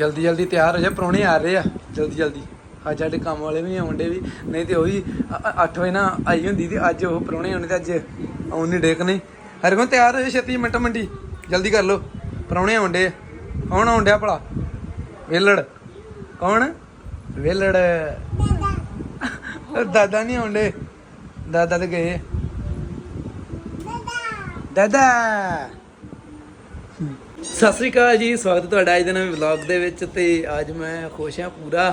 ਜਲਦੀ ਜਲਦੀ ਤਿਆਰ ਹੋ ਜਾ, ਪ੍ਰਾਹੁਣੇ ਆ ਰਹੇ ਆ, ਜਲਦੀ ਜਲਦੀ। ਅੱਜ ਸਾਡੇ ਕੰਮ ਵਾਲੇ ਵੀ ਆਉਂਦੇ ਵੀ। ਨਹੀਂ ਤੇ ਉਹ ਵੀ 8 ਵਜੇ ਨਾ ਆਈ ਹੁੰਦੀ ਤੇ ਅੱਜ ਉਹ ਪ੍ਰਾਹੁਣੇ ਆਉਣੇ ਤੇ ਅੱਜ ਆਉਣ ਨਹੀਂ ਡੇਕ ਨਹੀਂ ਹਰ ਕੋਲ ਤਿਆਰ ਹੋ ਜਾ ਛੇਤੀ, ਮਿੰਟ ਮੰਡੀ ਜਲਦੀ ਕਰ ਲੋ ਪ੍ਰਾਹੁਣੇ ਆਉਂਦੇ ਆ। ਕੌਣ ਆਉਂਦਿਆ ਭਲਾ? ਵੇਲੜ ਕੌਣ? ਵੇਲੜ ਦਾਦਾ ਨਹੀਂ ਆਉਂਦੇ ਦਾਦਾ ਤੇ ਗਏ। ਦਾਦਾ। ਸਤਿ ਸ੍ਰੀ ਅਕਾਲ ਜੀ, ਸਵਾਗਤ ਤੁਹਾਡਾ ਅੱਜ ਦੇ ਨਵੇਂ ਵਲੌਗ ਦੇ ਵਿੱਚ ਤੇ ਅੱਜ ਮੈਂ ਖੁਸ਼ ਹਾਂ ਪੂਰਾ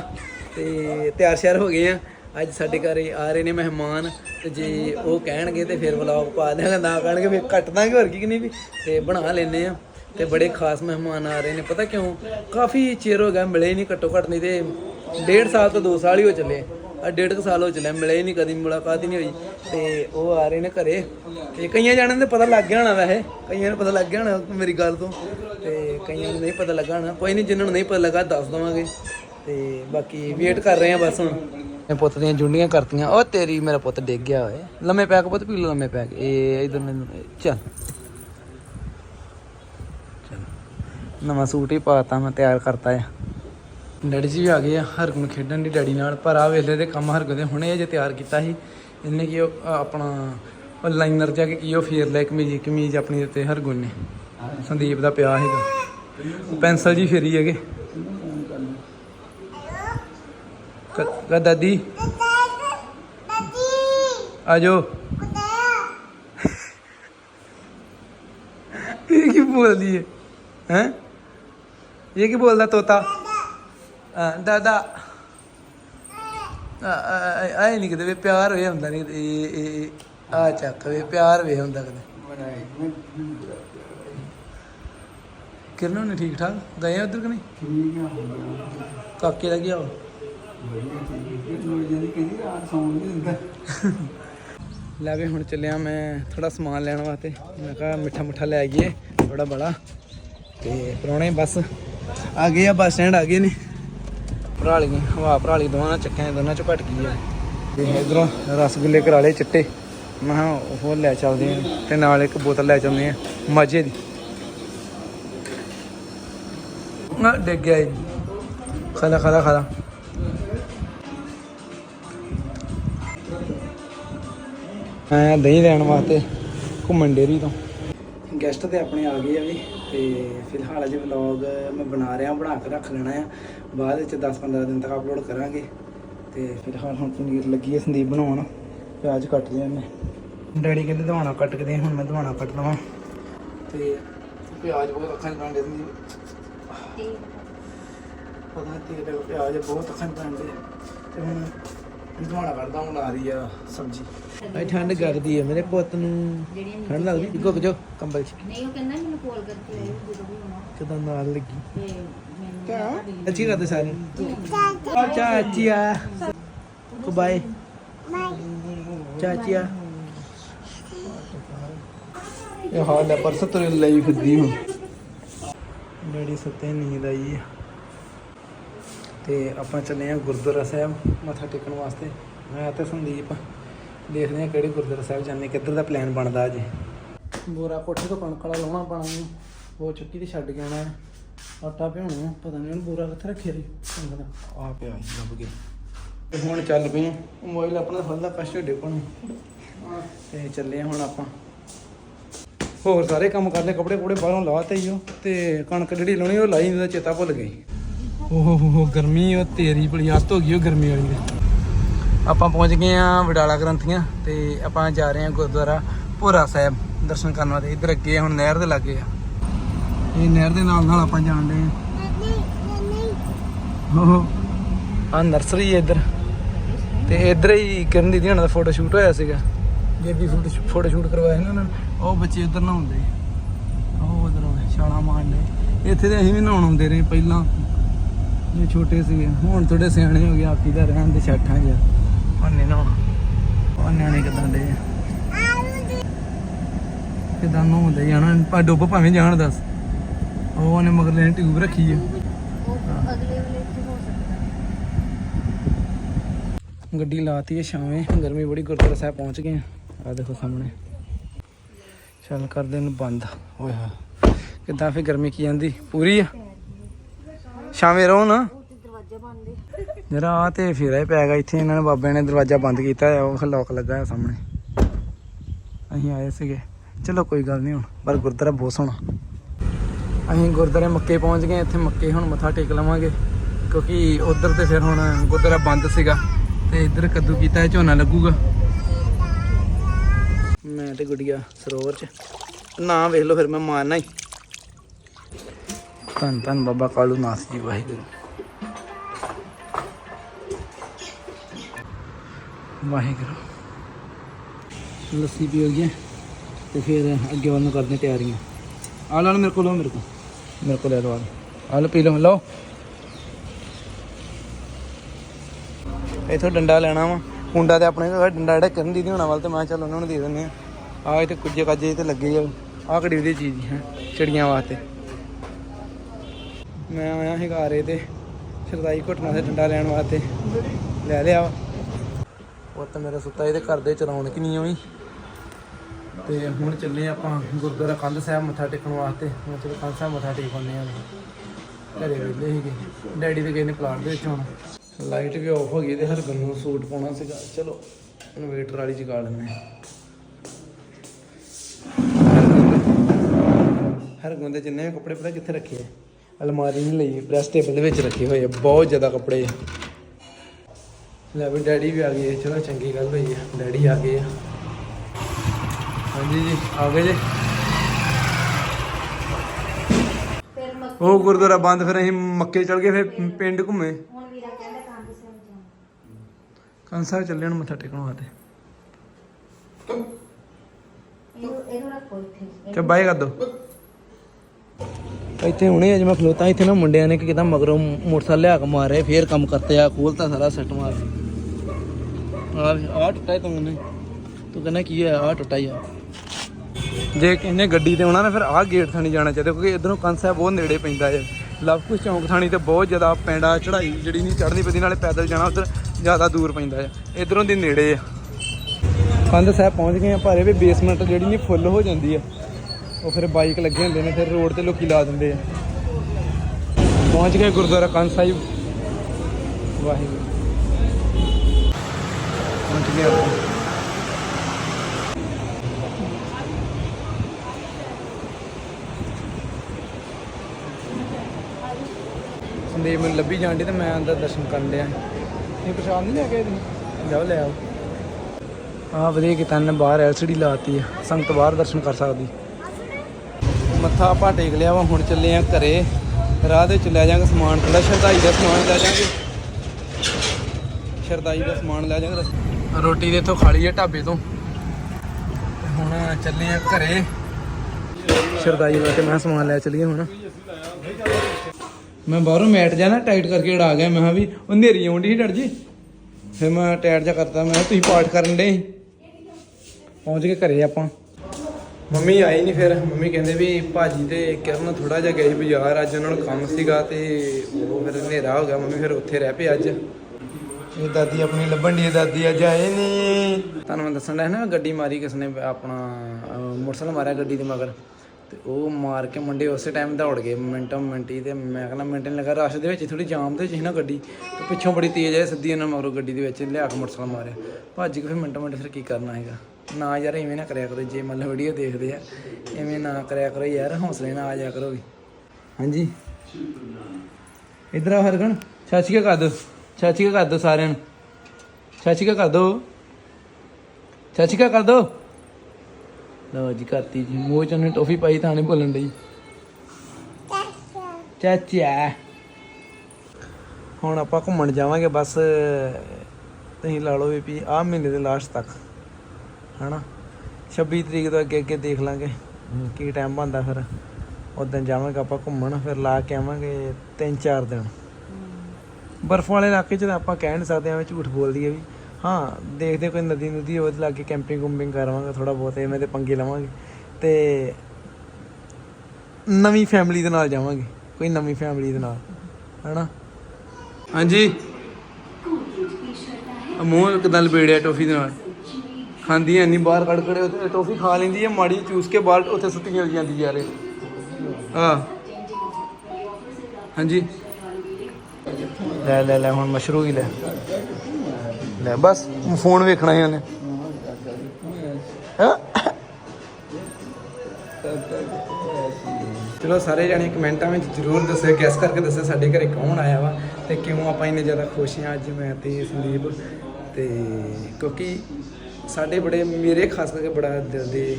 ਤੇ ਤਿਆਰ ਸ਼ਿਆਰ ਹੋ ਗਏ ਆ ਅੱਜ ਸਾਡੇ ਘਰ ਆ ਰਹੇ ਨੇ ਮਹਿਮਾਨ ਤੇ ਜੇ ਉਹ ਕਹਿਣਗੇ ਤੇ ਫਿਰ ਵਲੌਗ ਪਾ ਦਿਆਂਗਾ, ਨਾ ਕਹਿਣਗੇ ਫਿਰ ਕੱਟ ਦਾਂਗੇ, ਹੋਰ ਕੀ ਨਹੀਂ ਵੀ। ਤੇ ਬਣਾ ਲੈਨੇ ਆ ਤੇ ਬੜੇ ਖਾਸ ਮਹਿਮਾਨ ਆ ਰਹੇ ਨੇ। ਪਤਾ ਕਿਉਂ? ਕਾਫੀ ਚਿਰ ਹੋ ਗਿਆ ਮਿਲੇ ਨਹੀਂ ਘੱਟੋ ਘੱਟ ਨਹੀਂ ਤੇ ਡੇਢ ਸਾਲ ਤੋਂ 2 ਸਾਲ ਹੀ ਹੋ ਚੱਲੇ ਆ ਡੇਢ ਕੁ ਸਾਲ ਹੋ ਚੱਲੇ ਮਿਲੇ ਹੀ ਨਹੀਂ ਕਦੀ, ਮੁਲਾਕਾਤ ਹੀ ਨਹੀਂ ਹੋਈ। ਤੇ ਉਹ ਆ ਰਹੇ ਨੇ ਘਰੇ। ਤੇ ਕਈਆਂ ਜਾਣਾਂ ਨੂੰ ਪਤਾ ਲੱਗ ਗਿਆ ਹੋਣਾ ਵੈਸੇ। ਕਈਆਂ ਨੂੰ ਪਤਾ ਲੱਗ ਗਿਆ ਹੋਣਾ ਮੇਰੀ ਗੱਲ ਤੋਂ। ਤੇ ਕਈਆਂ ਨੂੰ ਨਹੀਂ ਪਤਾ ਲੱਗਾ ਹੋਣਾ। ਕੋਈ ਨਹੀਂ, ਜਿਨ੍ਹਾਂ ਨੂੰ ਨਹੀਂ ਪਤਾ ਲੱਗਾ, ਦੱਸ ਦਵਾਂਗੇ। ਤੇ ਬਾਕੀ ਵੇਟ ਕਰ ਰਹੇ ਆ ਬਸ ਹੁਣ। ਮੈਂ ਪੁੱਤ ਦੀਆਂ ਜੁੰਡੀਆਂ ਕਰਤੀਆਂ। ਉਹ ਤੇਰੀ ਮੇਰਾ ਪੁੱਤ ਡਿੱਗ ਗਿਆ ਓਏ। ਲੰਮੇ ਪੈ ਕੇ ਪੁੱਤ, ਪੀ ਲਓ ਲੰਮੇ ਪੈ ਕੇ। ਇਹ ਇਧਰ ਮੈਨੂੰ ਚੱਲ। ਚੱਲ। ਨਵਾਂ ਸੂਟ ਹੀ ਪਾਤਾ, ਮੈਂ ਤਿਆਰ ਕਰਤਾ ਆ। ਡੈਡੀ ਜੀ ਵੀ ਆ ਗਏ ਆ ਹਰਗੁਣ ਖੇਡਣ ਦੀ ਡੈਡੀ ਨਾਲ, ਪਰ ਆ ਵੇਲੇ ਦੇ ਕੰਮ ਹਰਗੁਣ ਦੇ ਹੁਣੇ ਜੇ ਤਿਆਰ ਕੀਤਾ ਸੀ। ਇਹਨੇ ਕੀ ਉਹ ਆਪਣਾ ਉਹ ਲਾਈਨਰ ਜਾ ਕੇ ਕੀ ਉਹ ਫੇਰ ਲੈ ਕਮੀਜ਼ ਕਮੀਜ਼ ਆਪਣੀ ਦਿੱਤੇ ਹਰਗੁਣ ਨੇ। ਸੰਦੀਪ ਦਾ ਪਿਆ ਹੈਗਾ ਪੈਨਸਲ ਜੀ ਫੇਰੀ ਹੈਗੇ। ਕ- ਦਾਦੀ? ਆ ਜਾਓ ਇਹ ਕੀ ਬੋਲਦੀ ਹੈ ਹੈ? ਇਹ ਕੀ ਬੋਲਦਾ ਤੋਤਾ? ਦਾਦਾ ਆਏ ਨਹੀਂ ਕਿਤੇ ਵੀ ਪਿਆਰ ਹੋਇਆ ਹੁੰਦਾ ਨਹੀਂ ਇਹ ਆ ਚੱਕ ਵੇ ਪਿਆਰ ਵੇ ਹੁੰਦਾ ਕਦੇ ਕਿਰਨ ਨੇ ਠੀਕ ਠਾਕ ਗਏ ਉਧਰ ਕਿ ਨਹੀਂ ਕਾਕੇ ਦਾ ਗਿਆ ਲੈ ਵੀ ਹੁਣ ਚੱਲਿਆ ਮੈਂ ਥੋੜਾ ਸਮਾਨ ਲੈਣ ਵਾਸਤੇ ਮੈਂ ਕਿਹਾ ਮਿੱਠਾ ਮੁੱਠਾ ਲੈ ਆਈਏ ਬੜਾ ਬੜਾ ਤੇ ਪਰੋਣੇ ਬਸ ਆ ਗਏ ਆ ਬੱਸ ਸਟੈਂਡ ਆ ਗਏ ਨੇ ਭਰਾਲੀ ਹਵਾ ਭਰਾਲੀ ਦੋਵਾਂ ਨਾਲ ਚੱਕਿਆ, ਦੋਨਾਂ ਚ ਭਟ ਗਈ ਆ ਇਧਰੋਂ ਰਸਗੁੱਲੇ ਕਰਾਲੇ ਚਿੱਟੇ। ਮੈਂ ਕਿਹਾ, ਉਹ ਲੈ ਚੱਲਦੇ ਆ ਤੇ ਨਾਲ ਇੱਕ ਬੋਤਲ ਲੈ ਚੱਲਦੇ ਆ, ਮਾਝੇ ਦੀ। ਨਾ, ਡਿੱਗ ਗਿਆ ਜੀ। ਖਾਲਾ ਖਾਲਾ ਖਾਲਾ ਮੈਂ ਦਹੀਂ ਲੈਣ ਵਾਸਤੇ ਘੁੰਮਣ ਡੇਰੀ ਤੋਂ। ਗੈਸਟ ਤੇ ਆਪਣੇ ਆ ਗਏ ਆ ਵੀ। ਤੇ ਫਿਲਹਾਲ ਅਜੇ ਵਲੌਗ ਮੈਂ ਬਣਾ ਰਿਹਾ, ਬਣਾ ਕੇ ਰੱਖ ਲੈਣਾ ਆ। ਬਾਅਦ ਵਿੱਚ 10-15 ਦਿਨ ਤੱਕ ਅਪਲੋਡ ਕਰਾਂਗੇ। ਤੇ ਫਿਲਹਾਲ ਹੁਣ ਪਨੀਰ ਲੱਗੀ ਹੈ ਸੰਦੀਪ ਬਣਾਉਣ, ਪਿਆਜ਼ ਕੱਟ ਲਿਆ ਮੈਂ। ਡੈਡੀ ਕਹਿੰਦੇ ਦਵਾਣਾ ਕੱਟ ਕੇ ਦੇ, ਹੁਣ ਮੈਂ ਦਵਾਣਾ ਕੱਟ ਲਵਾਂ। ਤੇ ਪਿਆਜ਼ ਬਹੁਤ ਅੱਖਾਂ 'ਚ ਪੈਂਦੇ ਸੰਦੀਪ। ਪਤਾ ਨਹੀਂ ਤੇਰੇ ਪਿਆਜ਼ ਬਹੁਤ ਅੱਖਾਂ 'ਚ ਪੈਂਦੇ ਤੇ ਹੁਣ ਦਵਾਣਾ ਕੱਢਦਾ, ਹੁਣ ਆ ਰਹੀ ਆ ਸਬਜ਼ੀ। ਐ ਠੰਡ ਕਰਦੀ ਹੈ ਮੇਰੇ ਪੁੱਤ ਨੂੰ ਠੰਡ ਲੱਗਦੀ ਗੁੱਕ ਜੋ ਕੰਬਲ 'ਚ। ਨਹੀਂ ਉਹ ਕਹਿੰਦਾ ਮੈਨੂੰ ਕਾਲ ਕਰਕੇ ਆਇਓ ਜਦੋਂ ਵੀ ਆਉਣਾ। ਕਿਦਾਂ ਨਾਲ ਲੱਗੀ? ਤੇ ਮੈਨੂੰ ਅੱਛੀ ਕਰਦੇ ਸਾਰੇ। ਚਾਚੀਆ। ਕੋ ਬਾਏ। ਚਾਚੀਆ। ਇਹ ਹਾਲ ਹੈ ਪਰਸ ਤੁਰੇ ਲਈ ਡੈਡੀ ਸੁੱਤੇ ਨੀਂਦ ਆਈ ਹੈ ਤੇ ਆਪਾਂ ਚੱਲੇ ਆ ਗੁਰਦੁਆਰਾ ਸਾਹਿਬ ਮੱਥਾ ਟੇਕਣ ਵਾਸਤੇ। ਮੈਂ ਤੇ ਸੰਦੀਪ। ਦੇਖਦੇ ਆ ਕਿਹੜੇ ਗੁਰਦੁਆਰਾ ਸਾਹਿਬ ਜਾਂਦੇ ਕਿੱਧਰ ਦਾ ਪਲਾਨ ਬਣਦਾ ਅੱਜ? ਬੋਰਾ ਕੋਠੇ ਤੋਂ ਕਣਕ ਵਾਲਾ ਲਾਉਣਾ ਪੈਣਾ ਨੂੰ। ਉਹ ਚੁੱਕੀ ਤੇ ਛੱਡ ਕੇ ਆਉਣਾ ਹੈ। ਆਟਾ ਭਿਉਣਾ ਪਤਾ ਨਹੀਂ ਉਹਨੂੰ ਬੋਰਾ ਕਿੱਥੇ ਰੱਖਿਆ ਰੀ ਕਣਕ ਦਾ ਆ ਪਿਆ ਸੀ ਲੱਭ ਗਿਆ ਤੇ ਹੁਣ ਚੱਲ ਪਏ ਮੋਬਾਈਲ ਆਪਣਾ ਫੜਦਾ ਕਸ਼ਟ ਡੇਪਣ ਤੇ ਚੱਲੇ ਆ ਹੁਣ ਆਪਾਂ। ਹੋਰ ਸਾਰੇ ਕੰਮ ਕਰ ਲਏ ਕੱਪੜੇ ਕੁਪੜੇ ਬਾਹਰੋਂ ਲਾਤੇ ਹੀ ਉਹ ਤੇ ਕਣਕ ਜਿਹੜੀ ਲਾਉਣੀ ਉਹ ਲਾਈ ਉਹਦਾ ਚੇਤਾ ਭੁੱਲ ਗਈ ਓਹ ਹੋ ਹੋ ਗਰਮੀ ਉਹ ਤੇਰੀ ਬੜੀ ਆਦਤ ਹੋ ਗਈ ਉਹ ਗਰਮੀ ਵਾਲੀ। ਦੀ ਆਪਾਂ ਪਹੁੰਚ ਗਏ ਆ ਵਡਾਲਾ ਗ੍ਰੰਥੀਆਂ ਤੇ ਆਪਾਂ ਜਾ ਰਹੇ ਆ ਗੁਰਦੁਆਰਾ ਭੋਰਾ ਸਾਹਿਬ, ਦਰਸ਼ਨ ਕਰਨ ਵਾਸਤੇ। ਇੱਧਰ ਅੱਗੇ ਹੁਣ ਨਹਿਰ ਦੇ ਲਾਗੇ ਆ। ਇਹ ਨਹਿਰ ਦੇ ਨਾਲ ਨਾਲ ਆਪਾਂ ਜਾਣ ਦੇ ਆ। ਆ ਨਰਸਰੀ ਹੈ ਇੱਧਰ। ਤੇ ਇੱਧਰ ਹੀ ਕਰਨ ਦੀ ਹਣਾ ਦਾ ਫੋਟੋ ਸ਼ੂਟ ਹੋਇਆ ਸੀਗਾ। ਬੇਬੀ ਫੋਟੋ ਫੋਟੋ ਸ਼ੂਟ ਕਰਵਾਇਆ ਨਾ ਉਹਨਾਂ ਨੇ। ਉਹ ਬੱਚੇ ਇੱਧਰ ਨਹਾਉਂਦੇ ਉਹ ਉਧਰ ਛਾਲਾ ਮਾਰਦੇ ਇੱਥੇ ਤੇ ਅਸੀਂ ਵੀ ਨਹਾਉਣ ਆਉਂਦੇ ਰਹੇ ਪਹਿਲਾਂ। ਜੇ ਛੋਟੇ ਸੀਗੇ। ਹੁਣ ਥੋੜੇ ਸਿਆਣੇ ਹੋ ਗਏ, ਆਪੀ ਦਾ ਰਹਿਣ ਦੇ ਛੱਠਾਂ ਜਿਹਾ ਉਹਨੇ ਨਹਾਉਣਾ ਉਹ ਨਿਆਣੇ ਕਿਦਾਂ ਦੇ ਕਿਦਾਂ ਨਹਾਉਂਦੇ ਜਾਣਾ ਪਾ ਡੁੱਬ ਭਾਵੇਂ ਜਾਣ ਦੱਸ। ਉਹ ਉਹਨੇ ਮਗਰਲੇ ਨੇ ਟਿਊਬ ਰੱਖੀ ਹੈ ਉਹ ਗੱਡੀ ਲਾਤੀ ਹੈ ਸ਼ਾਮੇ ਗਰਮੀ ਬੜੀ, ਗੁਰਦੁਆਰਾ ਸਾਹਿਬ ਪਹੁੰਚ ਗਏ ਆ। ਦੇਖੋ ਸਾਹਮਣੇ। ਚੱਲ ਕਰਦੇ ਨੂੰ ਬੰਦ। ਓਏ ਹੋਏ, ਕਿੱਦਾਂ ਫੇ ਗਰਮੀ ਕੀ ਜਾਂਦੀ ਪੂਰੀ ਆ? ਸ਼ਾਮੇ ਰਹੋ ਨਾ। ਦਰਵਾਜ਼ਾ ਬੰਦ ਹੈ ਜਰਾ ਆ ਤੇ ਫੇਰਾ ਹੀ ਪੈ ਗਿਆ, ਇੱਥੇ ਇਹਨਾਂ ਨੇ ਬਾਬੇ ਨੇ ਦਰਵਾਜ਼ਾ ਬੰਦ ਕੀਤਾ ਹੈ ਉਹ ਲੋਕ ਲੱਗਾ ਹੈ ਸਾਹਮਣੇ। ਅਸੀਂ ਆਏ ਸੀਗੇ। ਚਲੋ ਕੋਈ ਗੱਲ ਨਹੀਂ ਹੁਣ, ਪਰ ਗੁਰਦੁਆਰਾ ਬਹੁਤ ਸੋਹਣਾ। ਅਸੀਂ ਗੁਰਦੁਆਰੇ ਮੱਕੇ ਪਹੁੰਚ ਗਏ, ਇੱਥੇ ਮੱਕੇ ਹੁਣ ਮੱਥਾ ਟੇਕ ਲਵਾਂਗੇ, ਕਿਉਂਕਿ ਉਧਰ ਤੇ ਫਿਰ ਹੁਣ ਗੁਰਦੁਆਰਾ ਬੰਦ ਸੀਗਾ, ਤੇ ਇੱਧਰ ਕੱਦੂ ਕੀਤਾ ਹੈ ਝੋਨਾ ਲੱਗੂਗਾ। ਮੈਂ ਤੇ ਗੁੜੀਆ ਸਰੋਵਰ 'ਚ, ਨਾ ਵੇਖ ਲਓ ਫਿਰ ਮੈਂ ਮਾਰਨਾ ਹੀ। ਧੰਨ ਧੰਨ ਬਾਬਾ ਕਾਲੂ ਨਾਥ ਜੀ ਵਾਹਿਗੁਰੂ। ਵਾਹਿਗੁਰੂ। ਲੱਸੀ ਪੀ ਹੋ ਗਈ ਤੇ ਫਿਰ ਅੱਗੇ ਵੱਲ ਨੂੰ ਕਰਦੇ ਤਿਆਰੀਆਂ। ਆ ਲਓ ਮੇਰੇ ਕੋਲ ਲਓ ਮੇਰੇ ਕੋਲ। ਮੇਰੇ ਕੋਲ ਲੈ ਲਓ ਆ ਲਓ। ਪੀ ਲਓ ਲਓ। ਇਥੋਂ ਡੰਡਾ ਲੈਣਾ ਵਾ। ਕੁੰਡਾ ਤੇ ਆਪਣੇ ਕੋਲ ਡੰਡਾ ਜਿਹੜਾ ਕਰਨ ਦੀ ਹੋਣਾ ਵੱਲ ਤੇ ਮੈਂ ਕਿਹਾ ਚੱਲ ਉਹਨਾਂ ਨੂੰ ਦੇ ਦਿੰਦੇ ਆ ਆ ਇੱਥੇ ਕੁੱਜੇ ਕਾਜੇ ਤੇ ਲੱਗੇ ਆ। ਆ ਕਿਹੜੀ ਵਧੀਆ ਚੀਜ਼ ਹੈ, ਚਿੜੀਆਂ ਵਾਸਤੇ। ਮੈਂ ਆਇਆ ਸੀ ਘਾਰੇ ਤੇ, ਸ਼ਰਦਾਈ ਘੁੱਟਣਾ ਤੇ ਡੰਡਾ ਲੈਣ ਵਾਸਤੇ। ਲੈ ਲਿਆ ਵਾ ਉਹ ਤਾਂ ਮੇਰਾ ਸੁੱਤਾ ਇਹਦੇ ਘਰ ਦੇ ਚਲਾਉਣ ਕਿ ਨਹੀਂ ਹੋਈ। ਤੇ ਹੁਣ ਚੱਲੇ ਆਪਾਂ ਗੁਰਦੁਆਰਾ ਕੰਧ ਸਾਹਿਬ ਮੱਥਾ ਟੇਕਣ ਵਾਸਤੇ। ਮੈਂ ਚਲੋ ਕੰਧ ਸਾਹਿਬ ਮੱਥਾ ਟੇਕ ਆਉਂਦੇ ਆ ਘਰੇ ਵਿਹਲੇ ਸੀਗੇ। ਡੈਡੀ ਦੇ ਗਏ ਨੇ ਪਲਾਟ ਦੇ ਵਿੱਚ ਹੁਣ ਲਾਈਟ ਵੀ ਆਫ ਹੋ ਗਈ ਤੇ ਹਰ ਨੂੰ ਸੂਟ ਪਾਉਣਾ ਸੀਗਾ। ਚਲੋ, ਇਨਵੇਟਰ ਵਾਲੀ ਜਗਾ ਲੈਂਦੇ ਹਾਂ। ਹਰ ਜਿੰਨੇ ਵੀ ਕੱਪੜੇ ਪਤਾ ਕਿੱਥੇ ਰੱਖੇ ਆ? ਅਲਮਾਰੀ ਨਹੀਂ ਲਈ, ਪ੍ਰੈਸ ਟੇਬਲ ਦੇ ਵਿੱਚ ਰੱਖੇ ਹੋਏ ਆ। ਬਹੁਤ ਜ਼ਿਆਦਾ ਕੱਪੜੇ ਆ। ਲੈ ਵੀ ਡੈਡੀ ਵੀ ਆ ਗਏ ਚਲੋ ਚੰਗੀ ਗੱਲ ਹੋਈ ਆ ਡੈਡੀ ਆ ਗਏ ਆ। ਹਾਂਜੀ ਜੀ ਆ ਗਏ ਜੀ। ਉਹ ਗੁਰਦੁਆਰਾ ਬੰਦ ਫਿਰ ਅਸੀਂ ਮੱਕੇ ਚਲ ਗਏ ਫਿਰ ਪਿੰਡ ਘੁੰਮੇ। ਹੁਣ ਵੀਰਾ ਕਹਿੰਦਾ ਕੰਦ ਸੇ ਜਾਣਾ ਕੰਸਾ ਚੱਲੇ ਹੁਣ ਮੱਥਾ ਟੇਕਣ ਵਾਸਤੇ। ਤੇ ਬਾਏ ਕਰ ਦੋ। ਇੱਥੇ ਹੁਣੇ ਅਜ ਮੈਂ ਖਲੋਤਾ ਇੱਥੇ ਨਾ ਮੁੰਡਿਆਂ ਨੇ ਕਿਦਾਂ ਮਗਰੋਂ ਮੋਟਰਸਾਈਕਲ ਲਿਆ ਕੇ ਮਾਰੇ ਫੇਰ ਕੰਮ ਕਰਤੇ ਆ ਖੋਲਤਾ ਸਾਰਾ ਸੈੱਟ ਮਾਰ ਆ ਆ ਟੁੱਟਾ ਤੂੰ ਨੇ ਤੂੰ ਕਹਿੰਦਾ ਕੀ ਹੈ ਆ ਟੁੱਟਾ ਹੀ ਆ। ਜੇ ਕਿਸੇ ਗੱਡੀ ਤੇ ਆਉਣਾ ਨਾ, ਫਿਰ ਆਹ ਗੇਟ ਥਾਣੀ ਜਾਣਾ ਚਾਹੀਦਾ, ਕਿਉਂਕਿ ਇਧਰੋਂ ਕੰਸਾ ਬਹੁਤ ਨੇੜੇ ਪੈਂਦਾ ਹੈ। ਲਵਕੁਸ਼ ਚੌਂਕ ਥਾਣੀ ਤੇ ਬਹੁਤ ਜ਼ਿਆਦਾ ਪੈਂਡਾ ਚੜਾਈ ਜਿਹੜੀ ਨਹੀਂ ਚੜ੍ਹਨੀ ਪੈਂਦੀ, ਨਾਲੇ ਪੈਦਲ ਜਾਣਾ ਉਧਰ ਜ਼ਿਆਦਾ ਦੂਰ ਪੈਂਦਾ ਹੈ। ਇਧਰੋਂ ਦੀ ਨੇੜੇ ਆ ਕੰਧ ਸਾਹਿਬ ਪਹੁੰਚ ਗਏ ਆ, ਪਰ ਇਹ ਵੀ ਬੇਸਮੈਂਟ ਜਿਹੜੀ ਨਹੀਂ ਫੁੱਲ ਹੋ ਜਾਂਦੀ ਆ ਉਹ ਫਿਰ ਬਾਈਕ ਲੱਗੇ ਹੁੰਦੇ ਨੇ, ਫਿਰ ਰੋਡ ਤੇ ਲੋਕੀ ਲਾ ਦਿੰਦੇ ਆ। ਪਹੁੰਚ ਗਏ ਗੁਰਦੁਆਰਾ ਕੰਧ ਸਾਹਿਬ। ਵਾਹਿਗੁਰੂ। ਪਹੁੰਚ ਗਏ ਆਪਾਂ ਸੰਦੀਪ ਮੈਨੂੰ ਲੱਭੀ ਜਾਂਦੀ ਤੇ ਮੈਂ ਅੰਦਰ ਦਰਸ਼ਨ ਕਰਨ ਡਿਆ। ਇਹ ਪ੍ਰਸ਼ਾਦ ਨਹੀਂ ਲੈ ਕੇ ਆਏ ਤੁਸੀਂ? ਜਾਓ ਲੈ ਆਓ। ਆ ਵਧੀਆ ਕੀਤਾ ਨੇ ਬਾਹਰ ਐਲਸੀਡੀ ਲਾਤੀ ਆ। ਸੰਗਤ ਬਾਹਰ ਦਰਸ਼ਨ ਕਰ ਸਕਦੀ। ਮੱਥਾ ਆਪਾਂ ਟੇਕ ਲਿਆ ਵਾ ਹੁਣ ਚੱਲੇ ਆ ਘਰੇ। ਰਾਹ ਦੇ ਵਿੱਚ ਲੈ ਜਾਾਂਗੇ ਸਮਾਨ ਥੋੜਾ ਸ਼ਰਦਾਈ ਦਾ ਸਮਾਨ ਲੈ ਜਾਾਂਗੇ ਸ਼ਰਦਾਈ ਦਾ ਸਮਾਨ ਲੈ ਜਾਾਂਗੇ ਰੋਟੀ ਦੇ ਇੱਥੋਂ ਖਾ ਲਈ ਆ ਢਾਬੇ ਤੋਂ। ਹੁਣ ਚੱਲੇ ਆ ਘਰੇ। ਸ਼ਰਦਾਈ ਵਾਸਤੇ ਮੈਂ ਸਮਾਨ ਲੈ ਚੱਲੀਏ ਹੁਣ। ਮੈਂ ਬਾਹਰੋਂ ਮੈਟ ਜਾਣਾ ਟਾਈਟ ਕਰਕੇ ਉਡਾ ਗਿਆ, ਮੈਂ ਕਿਹਾ ਵੀ ਉਹ ਨੇਰੀ ਆਉਂਦੀ ਸੀ ਡਰ ਜੀ। ਫਿਰ ਮੈਂ ਟਾਈਟ ਜਾ ਕਰਤਾ, ਮੈਂ ਕਿਹਾ ਤੁਸੀਂ ਪਾਠ ਕਰਨ ਦੇ ਪਹੁੰਚ ਕੇ ਘਰੇ ਆਪਾਂ। ਮੰਮੀ ਆਈ ਨਹੀਂ ਫਿਰ। ਮੰਮੀ ਕਹਿੰਦੇ ਵੀ ਭਾਜੀ ਤੇ ਕਿਰਨ ਥੋੜਾ ਜਿਹਾ ਗਏ ਬਾਜ਼ਾਰ, ਅੱਜ ਉਹਨਾਂ ਨੂੰ ਕੰਮ ਸੀਗਾ ਤੇ ਉਹ ਫਿਰ ਹਨੇਰਾ ਹੋ ਗਿਆ। ਮੰਮੀ ਫਿਰ ਉੱਥੇ ਰਹਿ ਪਏ ਅੱਜ। ਇਹ ਦਾਦੀ ਆਪਣੀ ਲੱਭਣ ਦੀ ਦਾਦੀ ਅੱਜ ਆਏ ਨਹੀਂ ਤੁਹਾਨੂੰ ਮੈਂ ਦੱਸਣ ਡਿਆ ਨਾ, ਗੱਡੀ ਮਾਰੀ ਕਿਸ ਨੇ ਆਪਣਾ ਮੋਟਰਸਾਈਕਲ ਮਾਰਿਆ ਗੱਡੀ ਦੇ ਮਗਰ। ਤੇ ਉਹ ਮਾਰ ਕੇ ਮੁੰਡੇ ਉਸੇ ਟਾਈਮ ਦੌੜ ਗਏ ਮਿੰਟੋ ਮਿੰਟੀ ਤੇ ਮੈਂ ਕਹਿੰਦਾ, ਮਿੰਟ ਨਹੀਂ ਲੱਗਾ ਰਸ਼ ਦੇ ਵਿੱਚ ਥੋੜੀ ਜਾਮ ਦੇ ਵਿੱਚ ਸੀ ਨਾ ਗੱਡੀ। ਤੇ ਪਿੱਛੋਂ ਬੜੀ ਤੇਜ਼ ਆਈ ਸਿੱਧੀ ਇਹਨਾਂ ਮਗਰੋਂ ਗੱਡੀ ਦੇ ਵਿੱਚ ਲਿਆ ਕੇ ਮੋਟਰਸਾਈਕਲ ਮਾਰਿਆ। ਭੱਜ ਕੇ ਫਿਰ ਮਿੰਟੋ ਮਿੰਟ ਫਿਰ ਕੀ ਕਰਨਾ ਹੈਗਾ? ਨਾ ਯਾਰ ਐਵੇਂ ਨਾ ਕਰਿਆ ਕਰੋ, ਜੇ ਮੰਨ ਲਓ ਵੀਡੀਓ ਦੇਖਦੇ ਆ ਐਵੇਂ ਨਾ ਕਰਿਆ ਕਰੋ ਯਾਰ, ਹੌਸਲੇ ਨਾਲ ਆ ਜਾ ਕਰੋ ਵੀ। ਹਾਂਜੀ। ਇਧਰ ਆ ਹਰਗਣ ਚਾਚੀ ਕਾ ਕਰ ਚਾਚੀ ਕਾ ਕਰ ਦੋ ਸਾਰਿਆਂ ਨੂੰ। ਚਾਚੀ ਕਾ ਕਰ ਦੋ। ਚਾਚੀ ਕਾ ਕਰ ਦੋ। ਲਓ ਜੀ ਕਰਤੀ ਜੀ, ਮੂੰਹ ਚ ਉਹਨੇ ਟੋਫੀ ਪਾਈ ਤਾਂ ਨਹੀਂ ਬੋਲਣ ਡਈ। ਚਾਚਾ ਹੁਣ ਆਪਾਂ ਘੁੰਮਣ ਜਾਵਾਂਗੇ, ਬਸ ਤੁਸੀਂ ਲਾ ਲਓ ਵੀ ਆਹ ਮਹੀਨੇ ਦੇ ਲਾਸਟ ਤੱਕ, ਹਨਾ? 26 ਤਰੀਕ ਤੋਂ ਅੱਗੇ ਅੱਗੇ ਦੇਖ ਲਾਂਗੇ, ਕੀ ਟਾਈਮ ਬਣਦਾ ਫਿਰ। ਉਦੋਂ ਜਾਵਾਂਗੇ ਆਪਾਂ ਘੁੰਮਣ, ਫਿਰ ਲਾ ਕੇ ਆਵਾਂਗੇ 3-4 ਦਿਨ। ਬਰਫ ਵਾਲੇ ਇਲਾਕੇ 'ਚ ਤਾਂ ਆਪਾਂ ਕਹਿ ਨਹੀਂ ਸਕਦੇ, ਐਵੇਂ ਝੂਠ ਬੋਲਦੀ ਹੈ ਵੀ। ਹਾਂ, ਦੇਖਦੇ ਕੋਈ ਨਦੀ ਨਦੀ ਉਹਦੇ ਲਾਗੇ ਕੈਂਪਿੰਗ ਕੁੰਪਿੰਗ ਕਰਾਵਾਂਗੇ ਥੋੜਾ ਬਹੁਤ, ਐਵੇਂ ਤੇ ਪੰਗੇ ਲਵਾਂਗੇ। ਤੇ ਨਵੀਂ ਫੈਮਿਲੀ ਦੇ ਨਾਲ ਜਾਵਾਂਗੇ, ਕੋਈ ਨਵੀਂ ਫੈਮਿਲੀ ਦੇ ਨਾਲ, ਹਨਾ? ਹਾਂਜੀ? ਆ ਮੂੰਹ ਕਿਦਾਂ ਲਪੇੜਿਆ ਟੋਫੀ ਦੇ ਨਾਲ? ਖਾਂਦੀ ਐ ਨਹੀਂ ਬਾਹਰ ਕੱਢ ਕੜੇ ਉੱਥੇ ਟੋਫੀ ਖਾ ਲੈਂਦੀ ਐ ਮਾੜੀ ਚੂਸ ਕੇ ਬਾਹਰ ਉੱਥੇ ਸੁੱਟੀ ਚਲ ਜਾਂਦੀ ਯਾਰ ਹਾਂ। ਹਾਂਜੀ? ਲੈ ਲੈ ਲੈ, ਹੁਣ ਮਸ਼ਰੂ ਹੀ ਲੈ। ਲੈ, ਬਸ ਫੋਨ ਵੇਖਣਾ ਹੀ ਉਹਨੇ। ਚਲੋ, ਸਾਰੇ ਜਾਣੇ ਕਮੈਂਟਾਂ ਵਿੱਚ ਜਰੂਰ ਦੱਸਿਓ ਗੈਸ ਕਰਕੇ ਦੱਸਿਓ ਸਾਡੇ ਘਰੇ ਕੌਣ ਆਇਆ ਵਾ ਤੇ ਕਿਉਂ ਆਪਾਂ ਇੰਨੇ ਜ਼ਿਆਦਾ ਖੁਸ਼ ਹਾਂ ਅੱਜ ਮੈਂ ਤੇ ਸੰਦੀਪ। ਤੇ ਕਿਉਂਕਿ ਸਾਡੇ ਬੜੇ, ਮੇਰੇ ਖਾਸ ਕਰਕੇ ਬੜਾ ਦਿਲ ਦੇ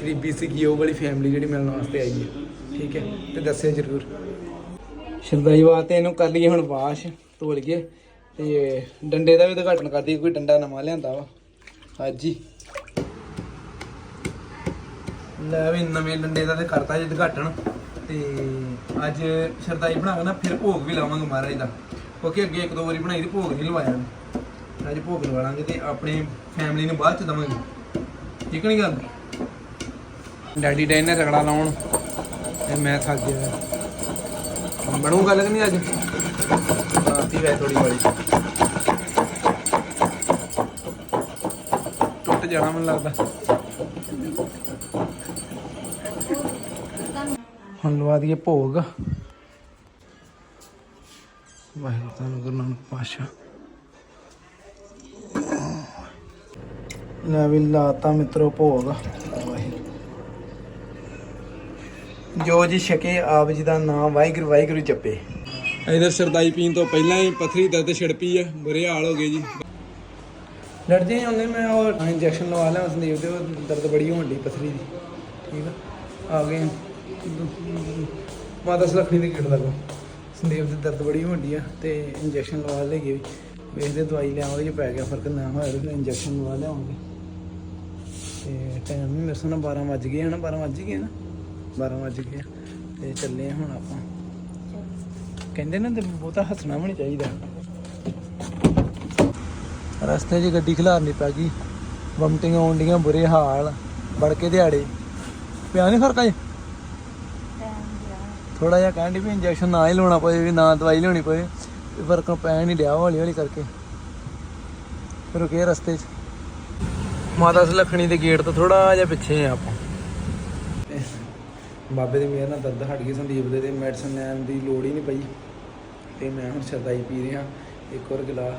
ਕਰੀਬੀ ਸੀਗੀ, ਉਹ ਵਾਲੀ ਫੈਮਿਲੀ ਜਿਹੜੀ ਮਿਲਣ ਵਾਸਤੇ ਆਈ ਹੈ। ਠੀਕ ਹੈ? ਤੇ ਦੱਸਿਓ ਜਰੂਰ। ਸ਼ਰਦਾਈ ਵਾਸਤੇ ਇਹਨੂੰ ਕਰ ਲਈਏ ਹੁਣ ਵਾਸ਼, ਧੋ ਲਈਏ। ਤੇ ਡੰਡੇ ਦਾ ਵੀ ਉਦਘਾਟਨ ਕਰਦੀ ਕੋਈ ਡੰਡਾ ਨਵਾਂ ਲਿਆਂਦਾ ਵਾ। ਅੱਜ ਹੀ ਲੈ ਵੀ ਨਵੇਂ ਡੰਡੇ ਦਾ ਤੇ ਕਰਤਾ ਜੀ ਉਦਘਾਟਨ। ਤੇ ਅੱਜ ਸ਼ਰਦਾਈ ਬਣਾ ਕੇ ਨਾ, ਫਿਰ ਭੋਗ ਵੀ ਲਾਵਾਂਗੇ ਮਹਾਰਾਜ ਦਾ। ਕਿਉਂਕਿ ਅੱਗੇ ਇੱਕ ਦੋ ਵਾਰੀ ਬਣਾਈ ਤੇ ਭੋਗ ਨਹੀਂ ਲਵਾਇਆ ਅੱਜ ਭੋਗ ਲਵਾ ਲਾਂਗੇ ਤੇ ਆਪਣੀ ਫੈਮਿਲੀ ਨੂੰ ਬਾਅਦ ਚ ਦਵਾਂਗੇ। ਠੀਕ ਨਹੀਂ ਗੱਲ? ਡੈਡੀ ਡੇ ਨੇ ਰਗੜਾ ਲਾਉਣ, ਤੇ ਮੈਂ ਥੱਕ ਗਿਆ। ਬਣੂ ਗੱਲ ਕਿ ਨਹੀਂ ਅੱਜ? ਰਾਤੀ ਵੈ ਥੋੜੀ ਬੜੀ ਟੁੱਟ ਜਾਣਾ ਮੈਨੂੰ ਲੱਗਦਾ। ਹੁਣ ਲਵਾ ਦਈਏ ਭੋਗ। ਵਾਹਿਗੁਰੂ ਤੁਹਾਨੂੰ ਗੁਰੂ ਨਾਨਕ ਪਾਸ਼ਾ ਲੈ ਵੀ ਲਾਤਾ ਮਿੱਤਰੋ ਭੋਗ ਵਾਹਿਗੁਰੂ ਜੋ ਜੀ ਛਕੇ ਆਪ ਜੀ ਦਾ ਨਾਮ ਵਾਹਿਗੁਰੂ ਵਾਹਿਗੁਰੂ ਜਪੇ। ਇਧਰ ਸਰਦਾਈ ਪੀਣ ਤੋਂ ਪਹਿਲਾਂ ਹੀ ਪਥਰੀ ਦਰਦ ਛਿੜ ਪਈ ਆ ਬੁਰੇ ਹਾਲ ਹੋ ਗਏ ਜੀ। ਲੜ ਜੇ ਉਹਨੇ ਮੈਂ ਉਹ ਇੰਜੈਕਸ਼ਨ ਲਵਾ ਲਿਆ ਸੰਦੀਪ ਦੇ ਦਰਦ ਬੜੀ ਹੋਣ ਦੀ ਪਥਰੀ ਦੀ। ਠੀਕ ਆ? ਆ ਗਏ। ਮਾਤਾ ਸੁਲੱਖਣੀ ਦੇ ਗੇਟ ਲੱਗੋ। ਸੰਦੀਪ ਦੀ ਦਰਦ ਬੜੀ ਹੋਣ ਦੀ ਆ ਤੇ ਇੰਜੈਕਸ਼ਨ ਲਵਾ ਲਈਏ ਵੀ। ਵੇਖਦੇ ਦਵਾਈ ਲਿਆਵਾਂਗੇ ਜੇ ਪੈ ਗਿਆ ਫ਼ਰਕ ਨਾ ਹੋਇਆ ਤਾਂ ਇੰਜੈਕਸ਼ਨ ਲਵਾ ਲਿਆਵਾਂਗੇ। ਤੇ ਟਾਈਮ ਵੀ ਮੇਰੇ ਸਾਹ 12 ਵੱਜ ਗਏ ਹਨ 12 ਵੱਜ ਗਏ ਨਾ। 12 ਵੱਜ ਗਏ। ਤੇ ਚੱਲੇ ਆ ਹੁਣ ਆਪਾਂ। ਕਹਿੰਦੇ ਨਾ ਤੇ ਬਹੁਤਾ ਹੱਸਣਾ ਵੀ ਨਹੀਂ ਚਾਹੀਦਾ। ਰਸਤੇ 'ਚ ਗੱਡੀ ਖਿਲਾਰਨੀ ਪੈ ਗਈ। ਵਮਟਿੰਗ ਆਉਂਦੀਆਂ ਬੁਰੇ ਹਾਲ ਵੜ ਕੇ ਦਿਹਾੜੇ। ਪਿਆ ਨਹੀਂ ਫ਼ਰਕ ਅਜੇ ਥੋੜਾ ਜਿਹਾ ਕਹਿੰਦੀ ਵੀ ਇੰਜੈਕਸ਼ਨ ਨਾ ਹੀ ਲਾਉਣਾ ਪਏ ਵੀ ਨਾ ਦਵਾਈ ਲਿਆਉਣੀ ਪਏ ਤੇ ਫ਼ਰਕ ਪੈ ਨਹੀਂ ਡਿਆ ਹੌਲੀ ਹੌਲੀ ਕਰਕੇ। ਫਿਰ ਰੁਕੇ ਰਸਤੇ 'ਚ। ਮਾਤਾ ਸੁਲੱਖਣੀ ਦੇ ਗੇਟ ਤੋਂ ਥੋੜਾ ਜਿਹਾ ਪਿੱਛੇ ਆ ਆਪਾਂ। ਬਾਬੇ ਦੀ ਮਿਹਰ ਨਾਲ ਦਰਦ ਹਟ ਗਈ ਸੰਦੀਪ ਦੇ ਤੇ ਮੈਡੀਸਨ ਲੈਣ ਦੀ ਲੋੜ ਹੀ ਨਹੀਂ ਪਈ। ਤੇ ਮੈਂ ਹੁਣ ਸ਼ਰਦਾਈ ਪੀ ਰਿਹਾ, ਇੱਕ ਹੋਰ ਗਿਲਾਸ।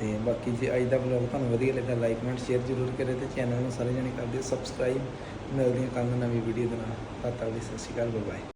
ਤੇ ਬਾਕੀ ਜੇ ਅੱਜ ਦਾ ਵਲੌਗ ਤੁਹਾਨੂੰ ਵਧੀਆ ਲੱਗਾ ਲਾਈਕ ਕਮੈਂਟ ਸ਼ੇਅਰ ਜ਼ਰੂਰ ਕਰੇ ਤੇ ਚੈਨਲ ਨੂੰ ਸਾਰੇ ਜਣੇ ਕਰ ਦਿਓ ਸਬਸਕ੍ਰਾਈਬ ਮਿਲਦੇ ਹਾਂ ਕੱਲ੍ਹ ਨਵੀਂ ਵੀਡੀਓ ਦੇ ਨਾਲ। ਤਦ ਤੱਕ ਲਈ ਸਤਿ ਸ਼੍ਰੀ ਅਕਾਲ ਬਾਏ